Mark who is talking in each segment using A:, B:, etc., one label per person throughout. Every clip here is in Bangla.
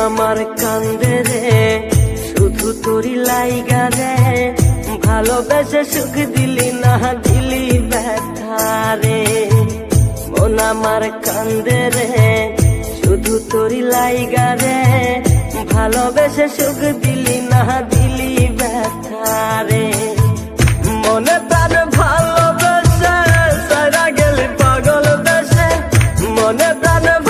A: আমার কান্দে রে। শুধু তোরি লাইগা রে। ভালোবেসে সুখ দিলি না, দিলি ব্যথা রে। মন আমার কান্দে রে। শুধু তোরি লাইগা রে। ভালোবেসে সুখ দিলি না, দিলি ব্যথা রে। মনে প্রাণ ভালোবেসে, সারা গেলি পাগল বেসে মনে প্রাণ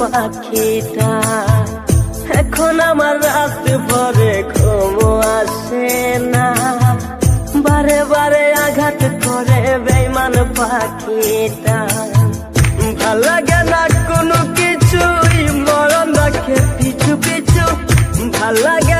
A: পাখিটা। এখন আমার রাত ভরে ঘুম আসে না। বারে বারে আঘাত করে বেমান পাখিটা। ভালো লাগে না কোনো কিছুই, মরণ রাখে পিছু পিছু। ভালো লাগে